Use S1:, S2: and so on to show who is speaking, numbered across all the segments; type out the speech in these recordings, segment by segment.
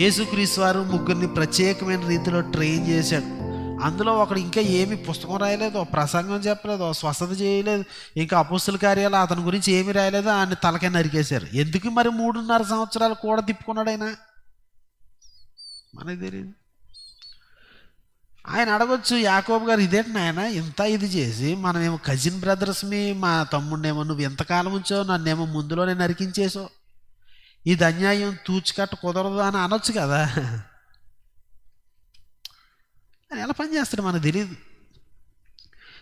S1: యేసుక్రీస్తు వారు ముగ్గురిని ప్రత్యేకమైన రీతిలో ట్రైన్ చేశాడు. అందులో ఒకడు ఇంకా ఏమి పుస్తకం రాయలేదు ప్రసంగం చెప్పలేదు స్వస్థత చేయలేదు ఇంకా అపుస్తుల కార్యాలు అతని గురించి ఏమి రాయలేదు ఆయన తలకే నరికేశారు. ఎందుకు మరి మూడున్నర సంవత్సరాలు కూడా తిప్పుకున్నాడు ఆయన? మనకి తెలియదు ఆయన అడగొచ్చు యాకోబు గారు ఇదేంటి నాయన ఇంత ఇది చేసి మనమేమో కజిన్ బ్రదర్స్మి మా తమ్ముడినేమో నువ్వు ఎంతకాలం ఉంచావు నన్నేమో ముందులోనే నరికించేసావు ఇది అన్యాయం తూచికట్ట కుదరదు అని అనొచ్చు కదా. అని ఎలా పనిచేస్తాడు మనకు తెలియదు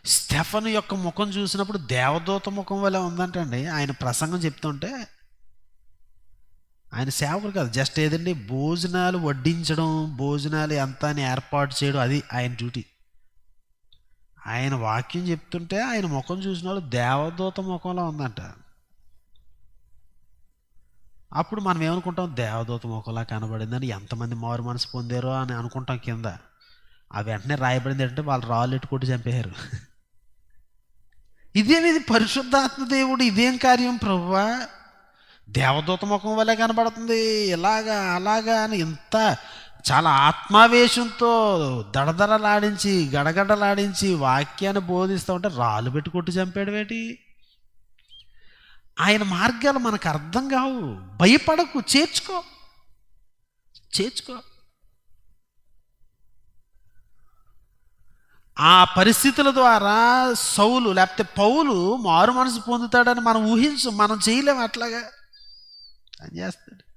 S1: స్టెఫన్ యొక్క ముఖం చూసినప్పుడు దేవదూత ముఖం వల్ల ఉందంటండి. ఆయన ప్రసంగం చెప్తుంటే ఆయన సేవకుడు కాదు జస్ట్ ఏదండి భోజనాలు వడ్డించడం భోజనాలు ఎంత అని ఏర్పాటు చేయడం అది ఆయన డ్యూటీ. ఆయన వాక్యం చెప్తుంటే ఆయన ముఖం చూసిన వాళ్ళు దేవదూత ముఖంలో ఉందంట. అప్పుడు మనం ఏమనుకుంటాం? దేవదూత ముఖంలా కనబడిందని ఎంతమంది మారు మనసు పొందారో అని అనుకుంటాం కింద. ఆ వెంటనే రాయబడింది ఏంటంటే వాళ్ళు రాళ్ళు ఎట్టుకొట్టి చంపేశారు. ఇదేమిది పరిశుద్ధాత్మ దేవుడు ఇదేం కార్యం ప్రభువా దేవదూత ముఖం వల్లే కనబడుతుంది. ఇలాగా అలాగా అని ఇంత చాలా ఆత్మావేశంతో దడదడలాడించి గడగడలాడించి వాక్యాన్ని బోధిస్తూ ఉంటే రాళ్ళు పెట్టి కొట్టి చంపాడు వేటి ఆయన మార్గాలు మనకు అర్థం కావు. భయపడకు చేర్చుకో. చేర్చుకో. ఆ పరిస్థితుల ద్వారా సౌలు లేకపోతే పౌలు మారు మనసు పొందుతాడని మనం ఊహించు మనం చేయలేము అట్లాగా. అని చేస్తాడు.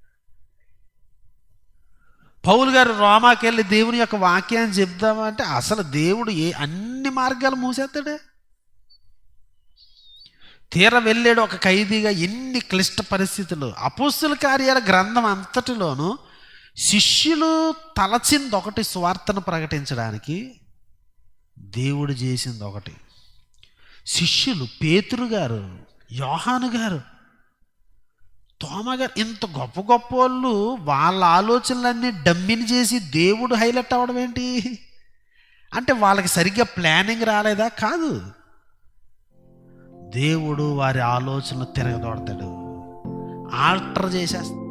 S1: పౌలు గారు రోమాకి వెళ్ళి దేవుని యొక్క వాక్యాన్ని చెప్దామంటే అసలు దేవుడు ఏ అన్ని మార్గాలు మూసేస్తాడే? తీర వెళ్ళాడు ఒక ఖైదీగా ఎన్ని క్లిష్ట పరిస్థితులు. అపోస్తుల కార్యాల గ్రంథం అంతటిలోనూ శిష్యులు తలచింది ఒకటి స్వార్థను ప్రకటించడానికి దేవుడు చేసింది ఒకటి శిష్యులు పేతురు గారు యోహాను గారు తోమ గారు ఇంత గొప్ప గొప్ప వాళ్ళు వాళ్ళ ఆలోచనలన్నీ డమ్మిని చేసి దేవుడు హైలైట్ అవ్వడం ఏంటి? అంటే వాళ్ళకి సరిగ్గా ప్లానింగ్ రాలేదా? కాదు. దేవుడు వారి ఆలోచనలు తిరగదోడతాడు. ఆల్టర్ చేసేస్తాడు